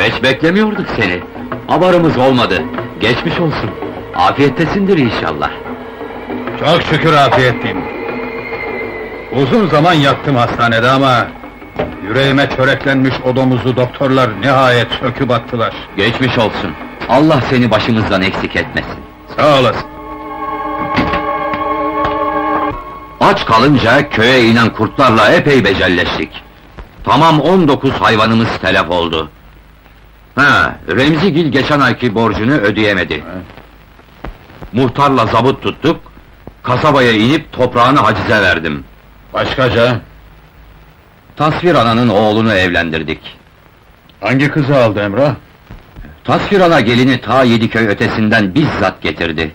Hiç beklemiyorduk seni. Haberimiz olmadı. Geçmiş olsun. Afiyettesindir inşallah. Çok şükür afiyetliyim. Uzun zaman yattım hastanede ama... ...yüreğime çöreklenmiş o domuzu doktorlar nihayet söküp attılar. Geçmiş olsun. Allah seni başımızdan eksik etmesin. Sağ olasın. Aç kalınca köye inen kurtlarla epey becelleştik. Tamam 19 hayvanımız telef oldu. Ha, Remzigil geçen ayki borcunu ödeyemedi. Muhtarla zabıt tuttuk, kasabaya inip toprağını hacize verdim. Başkaca, Tasvir ananın oğlunu evlendirdik. hangi kızı aldı Emrah? Tasvir ana gelini ta Yediköy ötesinden bizzat getirdi.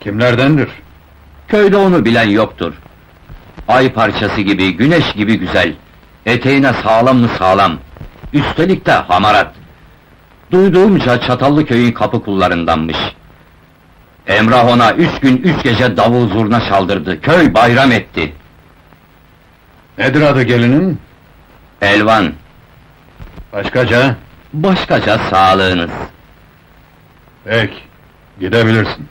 Kimlerdendir? Köyde onu bilen yoktur. Ay parçası gibi, güneş gibi güzel. Eteğine sağlam mı sağlam. Üstelik de hamarat. Duyduğumca Çatallı köyün kapı kullarındanmış. Emrah ona üç gün üç gece davul zurna çaldırdı. Köy bayram etti. Nedir adı gelinin? Elvan, Başkaca, başkaca sağlığınız. pek, gidebilirsin.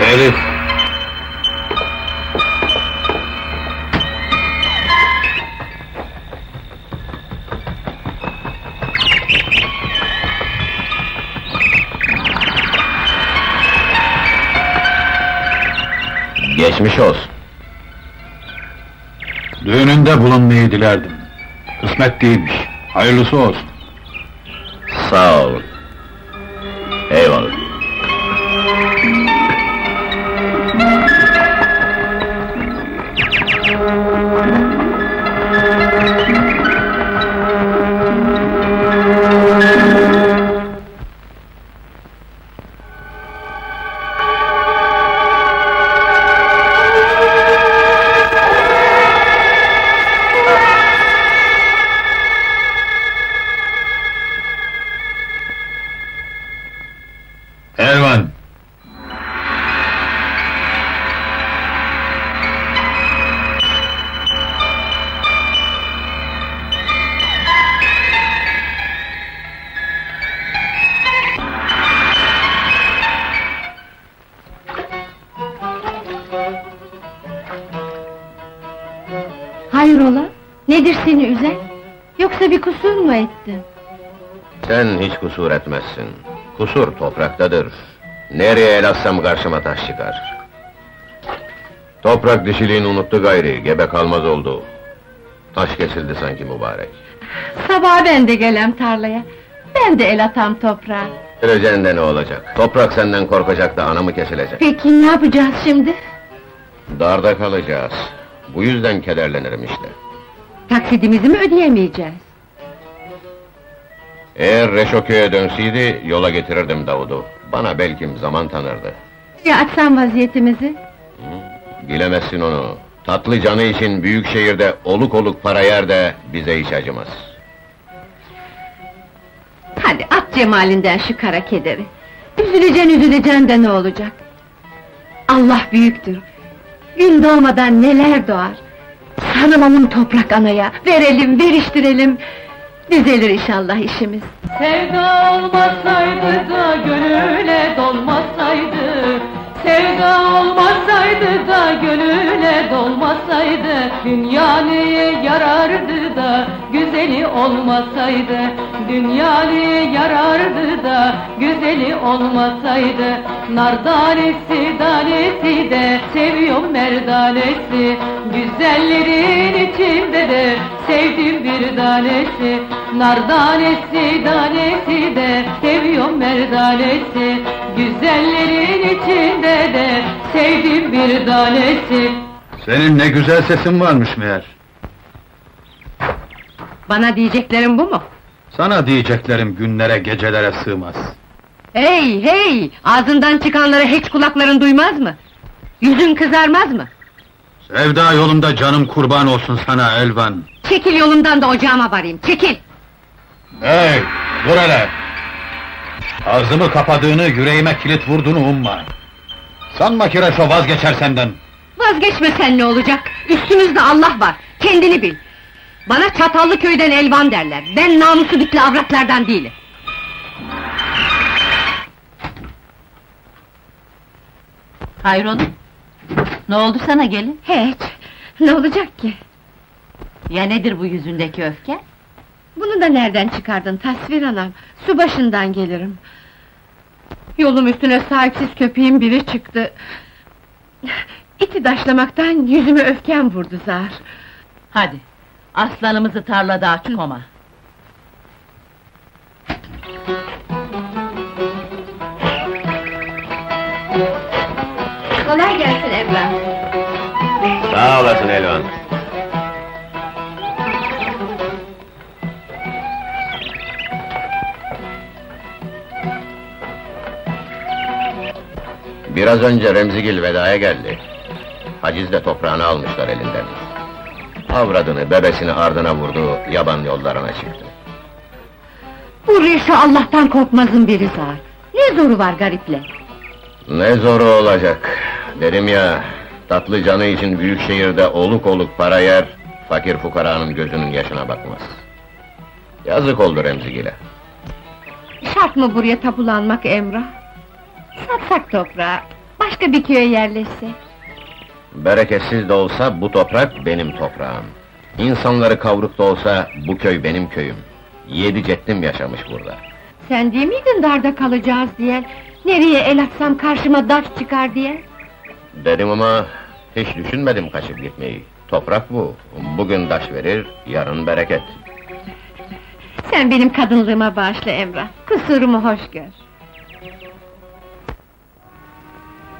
Elif, Geçmiş olsun. düğününde bulunmayı dilerdim. Kısmet değilmiş, hayırlısı olsun. Sağ olun. Eyvallah. Hayrola? Nedir seni üzen? Yoksa bir kusur mu ettin? Sen hiç kusur etmezsin. Kusur topraktadır. Nereye el atsam karşıma taş çıkar. Toprak dişiliğini unuttu gayri, gebe kalmaz oldu. Taş kesildi sanki mübarek. Sabah ben de gelem tarlaya. Ben de el atam toprağa. Öleceğin de ne olacak? Toprak senden korkacak da anamı kesilecek. Peki ne yapacağız şimdi? Darda kalacağız. Bu yüzden kederlenirim işte. Taksidimizi mi ödeyemeyeceğiz? Eğer Reşoköy'e dönseydi, yola getirirdim Davud'u. Bana belkim zaman tanırdı. Ya açsam vaziyetimizi? Bilemezsin onu. Tatlı canı için büyük şehirde oluk oluk para yer de bize hiç acımaz. Hadi at cemalinden şu kara kederi. Üzüleceksin üzüleceksin de ne olacak? Allah büyüktür. Gün doğmadan neler doğar. Sarılalım toprak anaya, verelim, veriştirelim. Düzelir inşallah işimiz. Sevda olmasaydı da gönüle dolmasaydı olmasaydı da gönüle dolmasaydı Dünya neye yarardı da güzeli olmasaydı Dünya neye yarardı da güzeli olmasaydı Nar tanesi tanesi de seviyorum merdanesi Güzellerin içinde de sevdim bir tanesi Nar tanesi tanesi de seviyorum merdanesi Güzellerin içinde de sevdim bir tanesi Senin ne güzel sesin varmış meğer. Bana diyeceklerin bu mu? Sana diyeceklerim günlere, gecelere sığmaz. Hey hey! Ağzından çıkanları hiç kulakların duymaz mı? Yüzün kızarmaz mı? Sevda yolunda canım kurban olsun sana Elvan. Çekil yolumdan da ocağıma varayım, çekil! Hey, dur hele! Ağzımı kapadığını, yüreğime kilit vurduğunu umma. Sanma ki Reşo vazgeçer senden. Vazgeçmesen ne olacak? Üstümüzde Allah var, kendini bil! Bana Çatallı köyden elvan derler, ben namusu bitli avratlardan değilim! Hayrola? Ne oldu sana gelin? Hiç, ne olacak ki? Ya nedir bu yüzündeki öfke? Bunu da nereden çıkardın tasvir anam? Su başından gelirim. Yolum üstüne sahipsiz köpeğin biri çıktı. İti daşlamaktan yüzüme öfkem vurdu zar. Hadi, aslanımızı tarlada aç koma. Kolay gelsin Emrah. Sağ olasın Elvan. Biraz önce Remzigil vedaya geldi. Hacizle toprağını almışlar elinden. Avradını, bebesini ardına vurdu, yaban yollarına çıktı. Bu Reşo Allah'tan korkmazın biri zar. Ne zoru var gariple? Ne zoru olacak, dedim ya, tatlı canı için büyük şehirde oluk oluk para yer, fakir fukaranın gözünün yaşına bakmaz. Yazık oldu Remzigil'e. Şart mı buraya tapulanmak Emrah? Satsak toprağı, başka bir köye yerleşse. Bereketsiz de olsa bu toprak benim toprağım. İnsanları kavruk da olsa bu köy benim köyüm. Yedi cettim yaşamış burada. Sen değil miydin darda kalacağız diye? Nereye el atsam karşıma daş çıkar diye? Dedim ama hiç düşünmedim kaçıp gitmeyi. Toprak bu. Bugün taş verir, yarın bereket. Sen benim kadınlığıma bağışla Emrah. Kusurumu hoş gör.